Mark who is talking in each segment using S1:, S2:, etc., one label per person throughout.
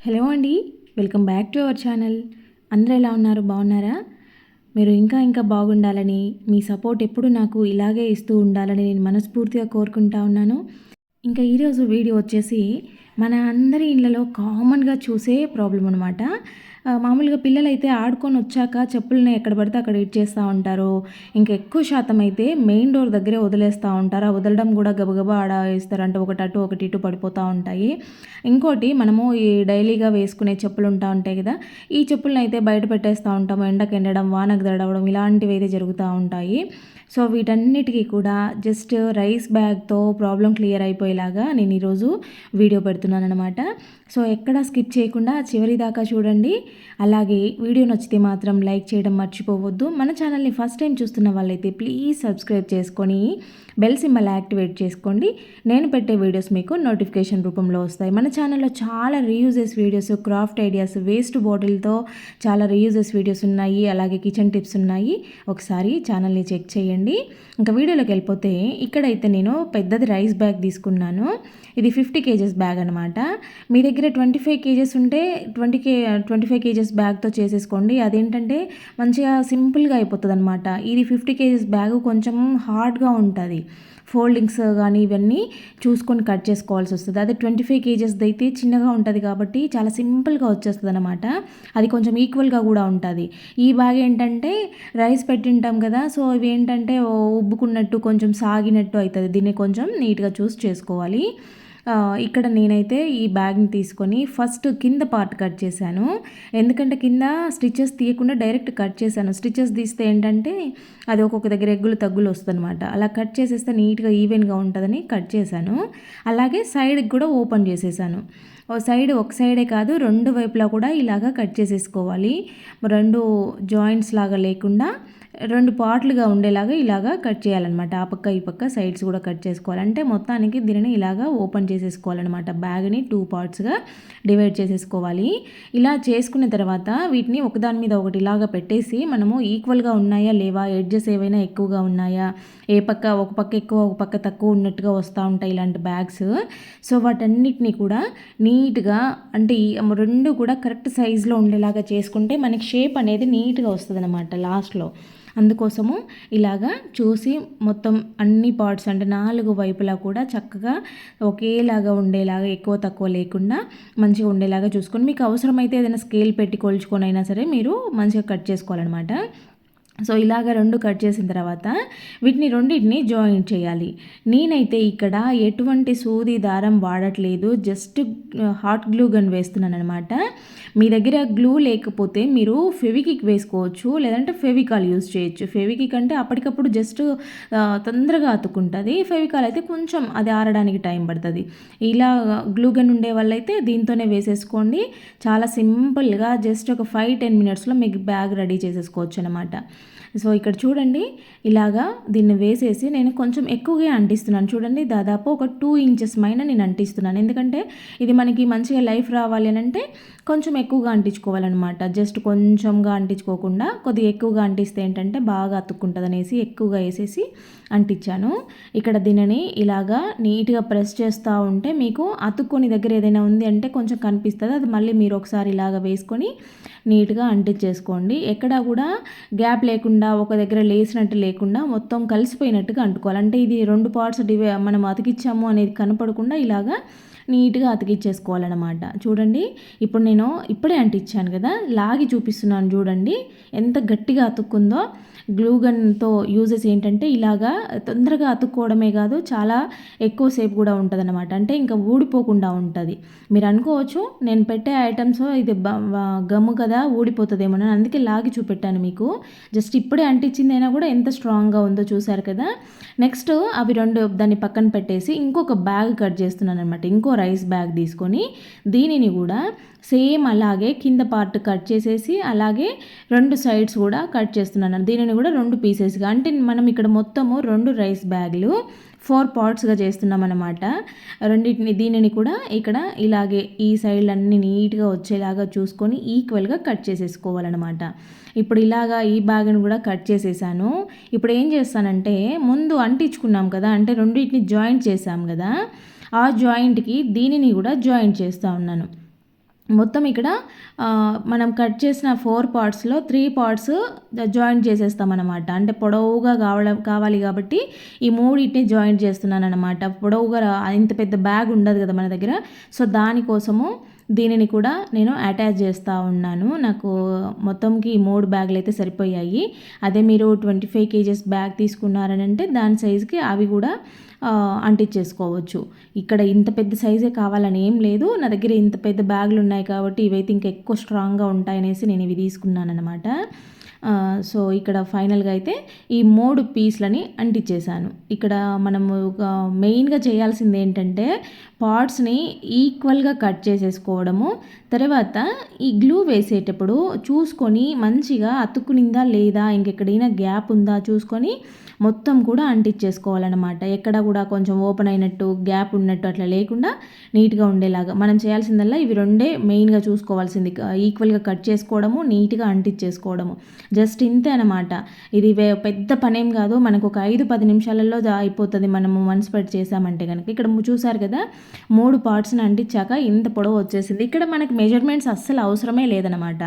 S1: Hello అండి welcome back to our channel. అందరూ ఎలా ఉన్నారు? బాగున్నారా? మీరు ఇంకా ఇంకా బాగుండాలని మీ సపోర్ట్ ఎప్పుడు నాకు ఇలాగే ఇస్తూ ఉండాలని నేను మనస్ఫూర్తిగా కోరుకుంటా ఉన్నాను. ఇంకా ఈరోజు వీడియో వచ్చేసి మన అందరి ఇళ్ళలో కామన్గా చూసే ప్రాబ్లం అనమాట మామూలుగా పిల్లలైతే ఆడుకొని వచ్చాక చెప్పుల్ని ఎక్కడ పడితే అక్కడ ఇచ్చేస్తూ ఉంటారు. ఇంకా ఎక్కువ శాతం అయితే మెయిన్ డోర్ దగ్గరే వదిలేస్తూ ఉంటారు. ఆ వదలడం కూడా గబగబా ఆడ వేస్తారు అంటే ఒకటి అటు ఒకటి ఇటు పడిపోతూ ఉంటాయి. ఇంకోటి మనము ఈ డైలీగా వేసుకునే చెప్పులు ఉంటా ఉంటాయి కదా ఈ చెప్పులను అయితే బయట పెట్టేస్తూ ఉంటాము. ఎండకు ఎండడం వానకు దడవడం ఇలాంటివి అయితే జరుగుతూ ఉంటాయి. సో వీటన్నిటికీ కూడా జస్ట్ రైస్ బ్యాగ్తో ప్రాబ్లం క్లియర్ అయిపోయేలాగా నేను ఈరోజు వీడియో పెడుతున్నాను అనమాట సో ఎక్కడ స్కిప్ చేయకుండా చివరి దాకా చూడండి. అలాగే వీడియో నచ్చితే మాత్రం లైక్ చేయడం మర్చిపోవద్దు. మన ఛానల్ని ఫస్ట్ టైం చూస్తున్న వాళ్ళైతే ప్లీజ్ సబ్స్క్రైబ్ చేసుకొని బెల్ సింబల్ యాక్టివేట్ చేసుకోండి. నేను పెట్టే వీడియోస్ మీకు నోటిఫికేషన్ రూపంలో వస్తాయి. మన ఛానల్లో చాలా reuses videos craft ideas waste బాటిల్తో చాలా రీయూజెస్ వీడియోస్ ఉన్నాయి. అలాగే కిచెన్ టిప్స్ ఉన్నాయి. ఒకసారి ఛానల్ని చెక్ చేయండి. ఇంకా వీడియోలోకి వెళ్ళిపోతే ఇక్కడైతే నేను పెద్దది రైస్ బ్యాగ్ తీసుకున్నాను. ఇది ఫిఫ్టీ కేజెస్ బ్యాగ్ అనమాట మీ దగ్గర ట్వంటీ ఫైవ్ కేజెస్ ఉంటే twenty K twenty five kgs బ్యాగ్తో చేసేసుకోండి. అదేంటంటే మంచిగా సింపుల్గా అయిపోతుంది అనమాట ఇది ఫిఫ్టీ కేజెస్ బ్యాగ్ కొంచెం హార్డ్గా ఉంటుంది. ఫోల్డింగ్స్ కానీ ఇవన్నీ చూసుకొని కట్ చేసుకోవాల్సి వస్తుంది. అదే ట్వంటీ ఫైవ్ కేజెస్ది అయితే చిన్నగా ఉంటుంది కాబట్టి చాలా సింపుల్గా వచ్చేస్తుంది అనమాట అది కొంచెం ఈక్వల్గా కూడా ఉంటుంది. ఈ బ్యాగ్ ఏంటంటే రైస్ పెట్టింటాం కదా సో ఇవి ఏంటంటే ఉబ్బుకున్నట్టు కొంచెం సాగినట్టు అవుతుంది దీన్ని కొంచెం నీట్గా చూస్ చేసుకోవాలి. ఇక్కడ నేనైతే ఈ బ్యాగ్ని తీసుకొని ఫస్ట్ కింద పార్ట్ కట్ చేశాను. ఎందుకంటే కింద స్టిచెస్ తీయకుండా డైరెక్ట్ కట్ చేశాను. స్టిచెస్ తీస్తే ఏంటంటే అది ఒక్కొక్క దగ్గర ఎగ్గులు తగ్గులు వస్తుందన్నమాట. అలా కట్ చేసేస్తే నీట్గా ఈవెన్గా ఉంటుందని కట్ చేశాను. అలాగే సైడ్కి కూడా ఓపెన్ చేసేసాను. ఓ సైడ్ ఒక సైడే కాదు రెండు వైపులా కూడా ఇలాగా కట్ చేసేసుకోవాలి. రెండు జాయింట్స్ లాగా లేకుండా రెండు పార్ట్లుగా ఉండేలాగా ఇలాగా కట్ చేయాలన్నమాట. ఆ పక్క ఈ పక్క సైడ్స్ కూడా కట్ చేసుకోవాలి. అంటే మొత్తానికి దీనిని ఇలాగా ఓపెన్ చేసేసుకోవాలన్నమాట. బ్యాగ్ని టూ పార్ట్స్గా డివైడ్ చేసేసుకోవాలి. ఇలా చేసుకున్న తర్వాత వీటిని ఒకదాని మీద ఒకటి ఇలాగా పెట్టేసి మనము ఈక్వల్గా ఉన్నాయా లేవా ఎడ్జెస్ ఏవైనా ఎక్కువగా ఉన్నాయా ఏ పక్క ఒక పక్క ఎక్కువ ఒక పక్క తక్కువ ఉన్నట్టుగా వస్తూ ఉంటాయి ఇలాంటి బ్యాగ్స్. సో వాటన్నిటిని కూడా నీట్గా అంటే ఈ రెండు కూడా కరెక్ట్ సైజులో ఉండేలాగా చేసుకుంటే మనకి షేప్ అనేది నీట్గా వస్తుంది అనమాట లాస్ట్లో. అందుకోసము ఇలాగా చూసి మొత్తం అన్ని పార్ట్స్ అంటే నాలుగు వైపులా కూడా చక్కగా ఒకేలాగా ఉండేలాగా ఎక్కువ తక్కువ లేకుండా మంచిగా ఉండేలాగా చూసుకొని మీకు అవసరమైతే ఏదైనా స్కేల్ పెట్టి కొలుచుకొని అయినా సరే మీరు మంచిగా కట్ చేసుకోవాలన్నమాట. సో ఇలాగ రెండు కట్ చేసిన తర్వాత వీటిని రెండింటిని జాయిన్ చేయాలి. నేనైతే ఇక్కడ ఎటువంటి సూది దారం వాడట్లేదు. జస్ట్ హాట్ గ్లూ గన్ వేస్తున్నాను అనమాట మీ దగ్గర గ్లూ లేకపోతే మీరు ఫెవికిక్ వేసుకోవచ్చు లేదంటే ఫెవికాల్ యూజ్ చేయొచ్చు. ఫెవికిక్ అంటే అప్పటికప్పుడు జస్ట్ తొందరగా అతుకుంటుంది ఫెవికాల్ అయితే కొంచెం అది ఆరడానికి టైం పడుతుంది. ఇలా గ్లూ గన్ ఉండే వాళ్ళైతే దీంతోనే వేసేసుకోండి. చాలా సింపుల్గా జస్ట్ ఒక ఫైవ్ టెన్ మినిట్స్లో మీకు బ్యాగ్ రెడీ చేసేసుకోవచ్చు అనమాట సో ఇక్కడ చూడండి ఇలాగా దీన్ని వేసేసి నేను కొంచెం ఎక్కువగా అంటిస్తున్నాను. చూడండి దాదాపు ఒక టూ ఇంచెస్ పైన నేను అంటిస్తున్నాను. ఎందుకంటే ఇది మనకి మంచిగా లైఫ్ రావాలి అని అంటే కొంచెం ఎక్కువగా అంటించుకోవాలన్నమాట. జస్ట్ కొంచెంగా అంటించుకోకుండా కొద్దిగా ఎక్కువగా అంటిస్తే ఏంటంటే బాగా అతుక్కుంటుంది అనేసి ఎక్కువగా వేసేసి అంటించాను. ఇక్కడ దీనిని ఇలాగా నీట్గా ప్రెస్ చేస్తూ ఉంటే మీకు అతుక్కొని దగ్గర ఏదైనా ఉంది అంటే కొంచెం కనిపిస్తుంది. అది మళ్ళీ మీరు ఒకసారి ఇలాగ వేసుకొని నీట్గా అంటించేసుకోండి. ఎక్కడ కూడా గ్యాప్ లేకుండా ఒక దగ్గర లేసినట్టు లేకుండా మొత్తం కలిసిపోయినట్టుగా అంటుకోవాలి. అంటే ఇది రెండు పార్ట్స్ డివై మనం అతికిచ్చాము అనేది కనపడకుండా ఇలాగా నీట్గా అతికిచ్చేసుకోవాలన్నమాట. చూడండి ఇప్పుడు నేను ఇప్పుడే అంటించాను కదా లాగి చూపిస్తున్నాను చూడండి ఎంత గట్టిగా అతుక్కుందో. గ్లూగన్తో యూజెస్ ఏంటంటే ఇలాగా తొందరగా అతుక్కోవడమే కాదు చాలా ఎక్కువసేపు కూడా ఉంటుంది అనమాట అంటే ఇంకా ఊడిపోకుండా ఉంటుంది. మీరు అనుకోవచ్చు నేను పెట్టే ఐటమ్స్ ఇది గమ్ము కదా ఊడిపోతుందేమో అని అందుకే లాగి చూపెట్టాను మీకు. జస్ట్ ఇప్పుడే అంటించిందైనా కూడా ఎంత స్ట్రాంగ్గా ఉందో చూసారు కదా. నెక్స్ట్ అవి రెండు దాన్ని పక్కన పెట్టేసి ఇంకొక బ్యాగ్ కట్ చేస్తున్నాను అనమాట ఇంకో రైస్ బ్యాగ్ తీసుకొని దీనిని కూడా సేమ్ అలాగే కింద పార్ట్ కట్ చేసేసి అలాగే రెండు సైడ్స్ కూడా కట్ చేస్తున్నాను దీనిని కూడా రెండు పీసెస్గా అంటే మనం ఇక్కడ మొత్తము రెండు రైస్ బ్యాగులు ఫోర్ పార్ట్స్గా చేస్తున్నాం అనమాట రెండింటిని దీనిని కూడా ఇక్కడ ఇలాగే ఈ సైడ్లన్నీ నీట్గా వచ్చేలాగా చూసుకొని ఈక్వల్గా కట్ చేసేసుకోవాలన్నమాట. ఇప్పుడు ఇలాగా ఈ బ్యాగ్ని కూడా కట్ చేసేసాను. ఇప్పుడు ఏం చేస్తానంటే ముందు అంటించుకున్నాం కదా అంటే రెండింటిని జాయింట్ చేసాం కదా ఆ జాయింట్కి దీనిని కూడా జాయింట్ చేస్తూ ఉన్నాను. మొత్తం ఇక్కడ మనం కట్ చేసిన ఫోర్ పార్ట్స్లో త్రీ పార్ట్స్ జాయింట్ చేసేస్తామన్నమాట. అంటే పొడవుగా కావడం కావాలి కాబట్టి ఈ మూడింటిని జాయింట్ చేస్తున్నాను అనమాట పొడవుగా ఇంత పెద్ద బ్యాగ్ ఉండదు కదా మన దగ్గర. సో దానికోసము దీనిని కూడా నేను అటాచ్ చేస్తూ ఉన్నాను. నాకు మొత్తంకి మూడు బ్యాగులు అయితే సరిపోయాయి. అదే మీరు ట్వంటీ ఫైవ్ కేజెస్ బ్యాగ్ తీసుకున్నారని అంటే దాని సైజుకి అవి కూడా అంటించేసుకోవచ్చు. ఇక్కడ ఇంత పెద్ద సైజే కావాలని ఏం లేదు. నా దగ్గర ఇంత పెద్ద బ్యాగులు ఉన్నాయి కాబట్టి ఇవైతే ఇంకా ఎక్కువ స్ట్రాంగ్గా ఉంటాయనేసి నేను ఇవి తీసుకున్నాను అనమాట సో ఇక్కడ ఫైనల్గా అయితే ఈ మూడు పీస్లని అంటించేశాను ఇక్కడ మనము ఒక మెయిన్గా చేయాల్సింది ఏంటంటే పార్ట్స్ని ఈక్వల్గా కట్ చేసేసుకోవడము తర్వాత ఈ గ్లూ వేసేటప్పుడు చూసుకొని మంచిగా అతుక్కునిందా లేదా ఇంకెక్కడైనా గ్యాప్ ఉందా చూసుకొని మొత్తం కూడా అంటించేసుకోవాలన్నమాట ఎక్కడ కూడా కొంచెం ఓపెన్ అయినట్టు గ్యాప్ ఉన్నట్టు అట్లా లేకుండా నీట్గా ఉండేలాగా. మనం చేయాల్సిందల్లా ఇవి రెండే మెయిన్గా చూసుకోవాల్సింది. ఈక్వల్గా కట్ చేసుకోవడము నీట్గా అంటించేసుకోవడము జస్ట్ ఇంతే అనమాట ఇది పెద్ద పనేం కాదు. మనకు ఒక ఐదు పది నిమిషాలలో అయిపోతుంది. మనము వన్ స్ప్రెడ్ చేసామంటే కనుక ఇక్కడ చూసారు కదా? మూడు పార్ట్స్ని అంటించాక ఇంత పొడవు వచ్చేసింది. ఇక్కడ మనకి మెజర్మెంట్స్ అస్సలు అవసరమే లేదనమాట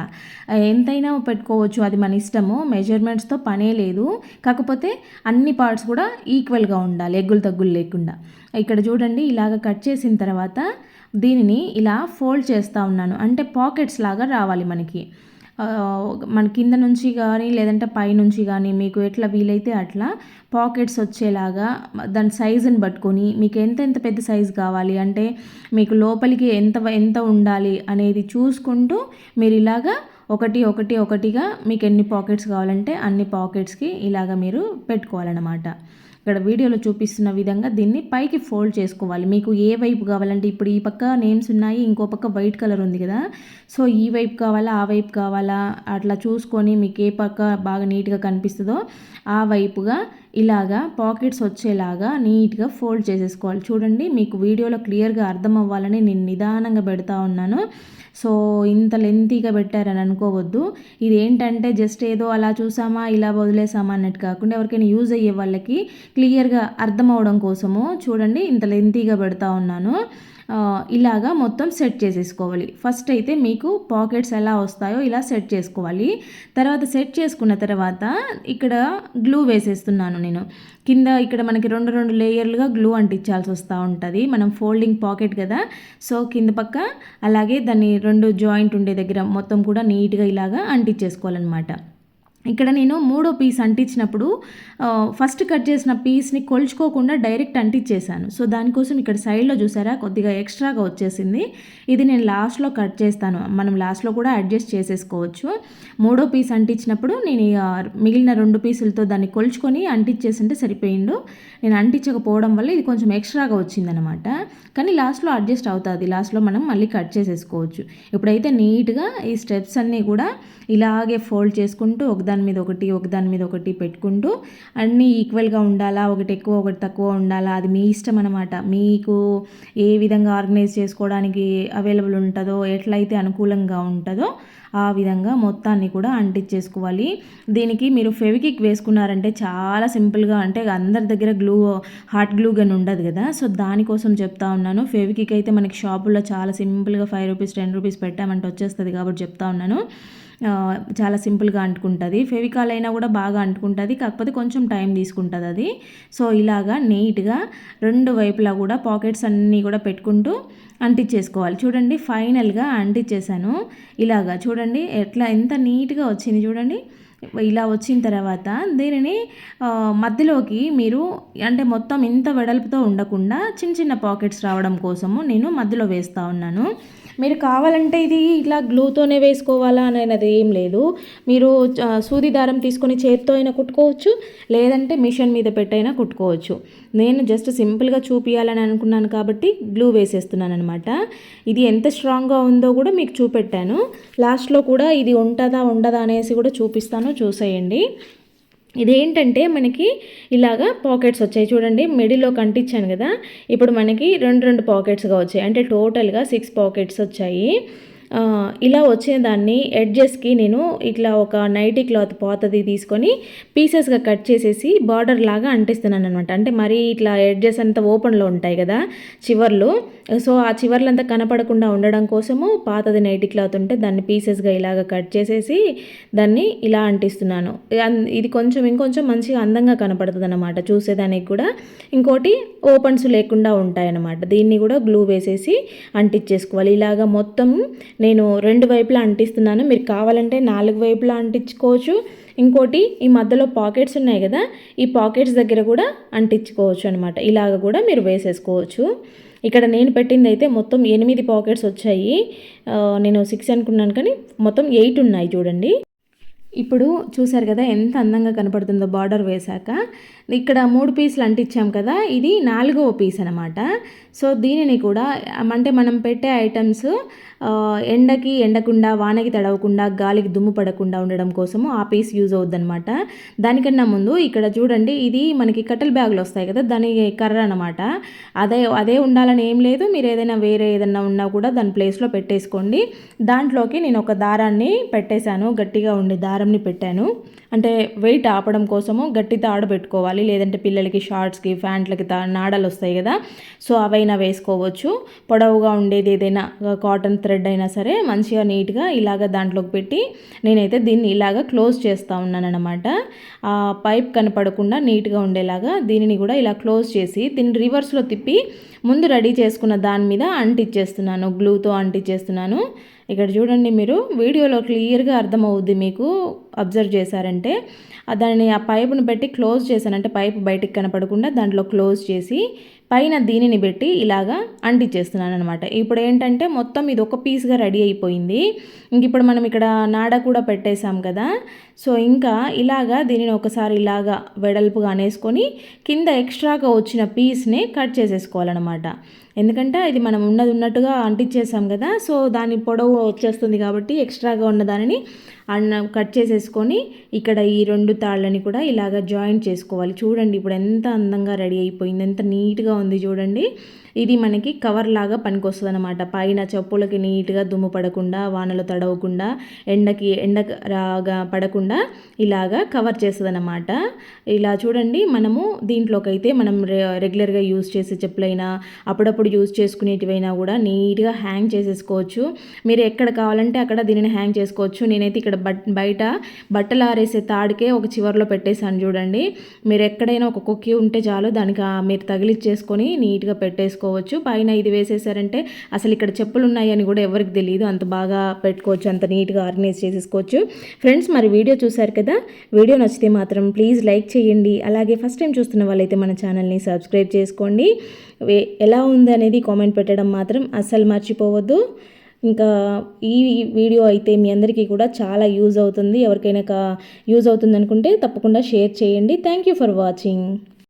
S1: ఎంతైనా పెట్టుకోవచ్చు. అది మన ఇష్టము. మెజర్మెంట్స్తో పనే లేదు. కాకపోతే అన్ని పార్ట్స్ కూడా ఈక్వల్గా ఉండాలి. ఎగ్గులు తగ్గులు లేకుండా. ఇక్కడ చూడండి ఇలాగ కట్ చేసిన తర్వాత దీనిని ఇలా ఫోల్డ్ చేస్తూ ఉన్నాను. అంటే పాకెట్స్ లాగా రావాలి మనకి. మన కింద నుంచి కానీ లేదంటే పై నుంచి కానీ మీకు ఎట్లా వీలైతే అట్లా పాకెట్స్ వచ్చేలాగా దాని సైజుని పట్టుకొని మీకు ఎంత ఎంత పెద్ద సైజు కావాలి అంటే మీకు లోపలికి ఎంత ఎంత ఉండాలి అనేది చూసుకుంటూ మీరు ఇలాగా ఒకటి ఒకటి ఒకటిగా మీకు ఎన్ని పాకెట్స్ కావాలంటే అన్ని పాకెట్స్కి ఇలాగ మీరు పెట్టుకోవాలన్నమాట. ఇక్కడ వీడియోలో చూపిస్తున్న విధంగా దీన్ని పైకి ఫోల్డ్ చేసుకోవాలి. మీకు ఏ వైపు కావాలంటే ఇప్పుడు ఈ పక్క నేమ్స్ ఉన్నాయి ఇంకో పక్క వైట్ కలర్ ఉంది కదా. సో ఈ వైపు కావాలా ఆ వైపు కావాలా అట్లా చూసుకొని మీకు ఏ పక్క బాగా నీట్గా కనిపిస్తుందో ఆ వైపుగా ఇలాగా పాకెట్స్ వచ్చేలాగా నీట్గా ఫోల్డ్ చేసేసుకోవాలి. చూడండి మీకు వీడియోలో క్లియర్గా అర్థం అవ్వాలని నేను నిదానంగా పెడతా ఉన్నాను. సో ఇంత లెంతీగా పెట్టారని అనుకోవద్దు. ఇది ఏంటంటే జస్ట్ ఏదో అలా చూసామా ఇలా వదిలేసామా అన్నట్టు కాకుండా ఎవరికైనా యూజ్ అయ్యే వాళ్ళకి క్లియర్గా అర్థం అవడం కోసము చూడండి ఇంత లెంతీగా పెడతా ఉన్నాను. ఇలాగా మొత్తం సెట్ చేసేసుకోవాలి. ఫస్ట్ అయితే మీకు పాకెట్స్ ఎలా వస్తాయో ఇలా సెట్ చేసుకోవాలి. తర్వాత సెట్ చేసుకున్న తర్వాత ఇక్కడ గ్లూ వేసేస్తున్నాను నేను. కింద ఇక్కడ మనకి రెండు రెండు లేయర్లుగా గ్లూ అంటించాల్సి వస్తూ ఉంటుంది. మనం ఫోల్డింగ్ పాకెట్ కదా. సో కింద పక్క అలాగే దాన్ని రెండు జాయింట్ ఉండే దగ్గర మొత్తం కూడా నీట్గా ఇలాగా అంటించేసుకోవాలన్నమాట. ఇక్కడ నేను మూడో పీస్ అంటించినప్పుడు ఫస్ట్ కట్ చేసిన పీస్ని కొలుచుకోకుండా డైరెక్ట్ అంటించేసాను సో దానికోసం ఇక్కడ సైడ్లో చూసారా కొద్దిగా ఎక్స్ట్రాగా వచ్చేసింది. ఇది నేను లాస్ట్లో కట్ చేస్తాను. మనం లాస్ట్లో కూడా అడ్జస్ట్ చేసేసుకోవచ్చు. మూడో పీస్ అంటించినప్పుడు నేను మిగిలిన రెండు పీసులతో దాన్ని కొలుచుకొని అంటించేసింటే సరిపోయిండు. నేను అంటించకపోవడం వల్ల ఇది కొంచెం ఎక్స్ట్రాగా వచ్చిందనమాట కానీ లాస్ట్లో అడ్జస్ట్ అవుతుంది. లాస్ట్లో మనం మళ్ళీ కట్ చేసేసుకోవచ్చు. ఇప్పుడైతే నీట్గా ఈ స్టెప్స్ అన్నీ కూడా ఇలాగే ఫోల్డ్ చేసుకుంటూ ఒకదాని మీద ఒకటి ఒకదాని మీద ఒకటి పెట్టుకుంటూ అన్నీ ఈక్వల్గా ఉండాలా? ఒకటి ఎక్కువ ఒకటి తక్కువ ఉండాలా? అది మీ ఇష్టం అనమాట మీకు ఏ విధంగా ఆర్గనైజ్ చేసుకోవడానికి అవైలబుల్ ఉంటుందో ఎట్లయితే అనుకూలంగా ఉంటుందో ఆ విధంగా మొత్తాన్ని కూడా అంటించేసుకోవాలి. దీనికి మీరు ఫెవికిక్ వేసుకున్నారంటే చాలా సింపుల్గా అంటే అందరి దగ్గర గ్లూ హాట్ గ్లూ గన్ ఉండదు కదా? సో దానికోసం చెప్తా ఉన్నాను. ఫెవికిక్ అయితే మనకి షాపుల్లో చాలా సింపుల్గా ఫైవ్ రూపీస్ టెన్ రూపీస్ పెట్టామంటే వచ్చేస్తుంది కాబట్టి చెప్తా ఉన్నాను. చాలా సింపుల్గా అంటుకుంటుంది. ఫెవికాల్ అయినా కూడా బాగా అంటుకుంటుంది. కాకపోతే కొంచెం టైం తీసుకుంటుంది అది. సో ఇలాగా నీట్గా రెండు వైపులా కూడా పాకెట్స్ అన్నీ కూడా పెట్టుకుంటూ అంటించేసుకోవాలి చూడండి ఫైనల్గా అంటించేసాను ఇలాగా చూడండి ఎట్లా ఎంత నీట్గా వచ్చింది చూడండి. ఇలా వచ్చిన తర్వాత దీనిని మధ్యలోకి మీరు అంటే మొత్తం ఇంత వెడల్పుతో ఉండకుండా చిన్న చిన్న పాకెట్స్ రావడం కోసము నేను మధ్యలో వేస్తూ ఉన్నాను. మీరు కావాలంటే ఇది ఇట్లా గ్లూతోనే వేసుకోవాలా అనేది ఏం లేదు. మీరు సూది దారం తీసుకొని చేత్తో అయినా కుట్టుకోవచ్చు లేదంటే మిషన్ మీద పెట్టైనా కుట్టుకోవచ్చు. నేను జస్ట్ సింపుల్గా చూపించాలని అనుకున్నాను కాబట్టి గ్లూ వేసేస్తున్నాను అనమాట ఇది ఎంత స్ట్రాంగ్గా ఉందో కూడా మీకు చూపెట్టాను. లాస్ట్లో కూడా ఇది ఉంటుందా ఉండదా అనేసి కూడా చూపిస్తాను చూసేయండి. ఇదేంటంటే మనకి ఇలాగా పాకెట్స్ వచ్చాయి. చూడండి మిడిల్లో కంటించాను కదా. ఇప్పుడు మనకి రెండు రెండు పాకెట్స్గా వచ్చాయి అంటే టోటల్గా సిక్స్ పాకెట్స్ వచ్చాయి. ఇలా వచ్చిన దాన్ని ఎడ్జెస్కి నేను ఇట్లా ఒక నైటీ క్లాత్ పోతది తీసుకొని పీసెస్గా కట్ చేసేసి బార్డర్ లాగా అంటిస్తున్నాను అనమాట అంటే మరీ ఇట్లా ఎడ్జెస్ అంతా ఓపెన్లో ఉంటాయి కదా చివర్లు. సో ఆ చివర్లంతా కనపడకుండా ఉండడం కోసము పాతది నైటీ క్లాత్ ఉంటే దాన్ని పీసెస్గా ఇలాగ కట్ చేసేసి దాన్ని ఇలా అంటిస్తున్నాను. అన్- ఇది కొంచెం ఇంకొంచెం మంచిగా అందంగా కనపడుతుంది అనమాట చూసేదానికి కూడా. ఇంకోటి ఓపెన్స్ లేకుండా ఉంటాయన్నమాట. దీన్ని కూడా గ్లూ వేసేసి అంటించేసుకోవాలి. ఇలాగ మొత్తం నేను రెండు వైపులా అంటిస్తున్నాను. మీరు కావాలంటే నాలుగు వైపులా అంటించుకోవచ్చు. ఇంకోటి ఈ మధ్యలో పాకెట్స్ ఉన్నాయి కదా ఈ పాకెట్స్ దగ్గర కూడా అంటించుకోవచ్చు అనమాట ఇలాగ కూడా మీరు వేసేసుకోవచ్చు. ఇక్కడ నేను పెట్టింది అయితే మొత్తం ఎనిమిది పాకెట్స్ వచ్చాయి. నేను సిక్స్ అనుకున్నాను కానీ మొత్తం ఎయిట్ ఉన్నాయి చూడండి. ఇప్పుడు చూసారు కదా ఎంత అందంగా కనపడుతుందో బార్డర్ వేశాక. ఇక్కడ మూడు పీసులు అంటించాం కదా ఇది నాలుగవ పీస్ అనమాట సో దీనిని కూడా అంటే మనం పెట్టే ఐటమ్స్ ఎండకి ఎండకుండా వానకి తడవకుండా గాలికి దుమ్ము పడకుండా ఉండడం కోసము ఆ పీస్ యూజ్ అవుద్దనమాట దానికన్నా ముందు ఇక్కడ చూడండి ఇది మనకి కట్టెల బ్యాగులు వస్తాయి కదా దాని కర్ర అనమాట అదే అదే ఉండాలని ఏం లేదు మీరు ఏదైనా వేరే ఏదైనా ఉన్నా కూడా దాని ప్లేస్లో పెట్టేసుకోండి. దాంట్లోకి నేను ఒక దారాన్ని పెట్టేశాను గట్టిగా ఉండే దారంని పెట్టాను. అంటే వెయిట్ ఆపడం కోసము గట్టి తాడు పెట్టుకోవాలి. లేదంటే పిల్లలకి షార్ట్స్కి ప్యాంట్లకి తా నాడలు వస్తాయి కదా. సో అవైనా వేసుకోవచ్చు. పొడవుగా ఉండేది ఏదైనా కాటన్ థ్రెడ్ అయినా సరే మంచిగా నీట్గా ఇలాగ దాంట్లోకి పెట్టి నేనైతే దీన్ని ఇలాగ క్లోజ్ చేస్తూ ఉన్నాను ఆ పైప్ కనపడకుండా నీట్గా ఉండేలాగా దీనిని కూడా ఇలా క్లోజ్ చేసి దీన్ని రివర్స్లో తిప్పి ముందు రెడీ చేసుకున్న దాని మీద అంటిచ్చేస్తున్నాను గ్లూతో అంటించేస్తున్నాను ఇక్కడ చూడండి మీరు వీడియోలో క్లియర్గా అర్థమవుద్ది మీకు. అబ్జర్వ్ చేశారంటే దాన్ని ఆ పైపును పెట్టి క్లోజ్ చేశానంటే పైప్ బయటికి కనపడకుండా దాంట్లో క్లోజ్ చేసి పైన దీనిని పెట్టి ఇలాగా అంటించేస్తున్నాను అనమాట ఇప్పుడు ఏంటంటే మొత్తం ఇది ఒక పీస్గా రెడీ అయిపోయింది. ఇంక ఇప్పుడు మనం ఇక్కడ నాడ కూడా పెట్టేశాం కదా. సో ఇంకా ఇలాగా దీనిని ఒకసారి ఇలాగా వెడల్పుగా అనేసుకొని కింద ఎక్స్ట్రాగా వచ్చిన పీస్ని కట్ చేసేసుకోవాలన్నమాట. ఎందుకంటే ఇది మనం ఉన్నది ఉన్నట్టుగా అంటించేసాం కదా సో దాని పొడవు వచ్చేస్తుంది కాబట్టి ఎక్స్ట్రాగా ఉన్న దానిని అన్న కట్ చేసేసుకొని ఇక్కడ ఈ రెండు తాళ్ళని కూడా ఇలాగ జాయింట్ చేసుకోవాలి. చూడండి ఇప్పుడు ఎంత అందంగా రెడీ అయిపోయింది ఎంత నీట్గా ఉంది చూడండి. ఇది మనకి కవర్ లాగా పనికొస్తుంది అనమాట పైన చెప్పులకి నీట్గా దుమ్ము పడకుండా వానలు తడవకుండా ఎండకి ఎండ రాగా పడకుండా ఇలాగా కవర్ చేస్తుంది అనమాట ఇలా చూడండి మనము దీంట్లోకి అయితే మనం రెగ్యులర్గా యూస్ చేసే చెప్పులైనా అప్పుడప్పుడు యూస్ చేసుకునేటివైనా కూడా నీట్గా హ్యాంగ్ చేసేసుకోవచ్చు. మీరు ఎక్కడ కావాలంటే అక్కడ దీనిని హ్యాంగ్ చేసుకోవచ్చు. నేనైతే ఇక్కడ బట్ బయట బట్టలు ఆరేసే తాడికే ఒక చివర్లో పెట్టేశాను చూడండి. మీరు ఎక్కడైనా ఒక కుక్కి ఉంటే చాలు దానికి మీరు తగిలిచ్చేసుకొని నీట్గా పెట్టేసుకోవచ్చు పైన ఇది వేసేసారంటే అసలు ఇక్కడ చెప్పులు ఉన్నాయని కూడా ఎవరికి తెలియదు అంత బాగా పెట్టుకోవచ్చు అంత నీట్గా ఆర్గనైజ్ చేసేసుకోవచ్చు. ఫ్రెండ్స్ మరి వీడియో చూసారు కదా? వీడియో నచ్చితే మాత్రం ప్లీజ్ లైక్ చేయండి. అలాగే ఫస్ట్ టైం చూస్తున్న వాళ్ళైతే మన ఛానల్ని సబ్స్క్రైబ్ చేసుకోండి. ఎలా ఉంది అనేది కామెంట్ పెట్టడం మాత్రం అస్సలు మర్చిపోవద్దు. ఇంకా ఈ వీడియో అయితే మీ అందరికీ కూడా చాలా యూజ్ అవుతుంది. ఎవరికైనా యూజ్ అవుతుంది అనుకుంటే తప్పకుండా షేర్ చేయండి. Thank you for watching.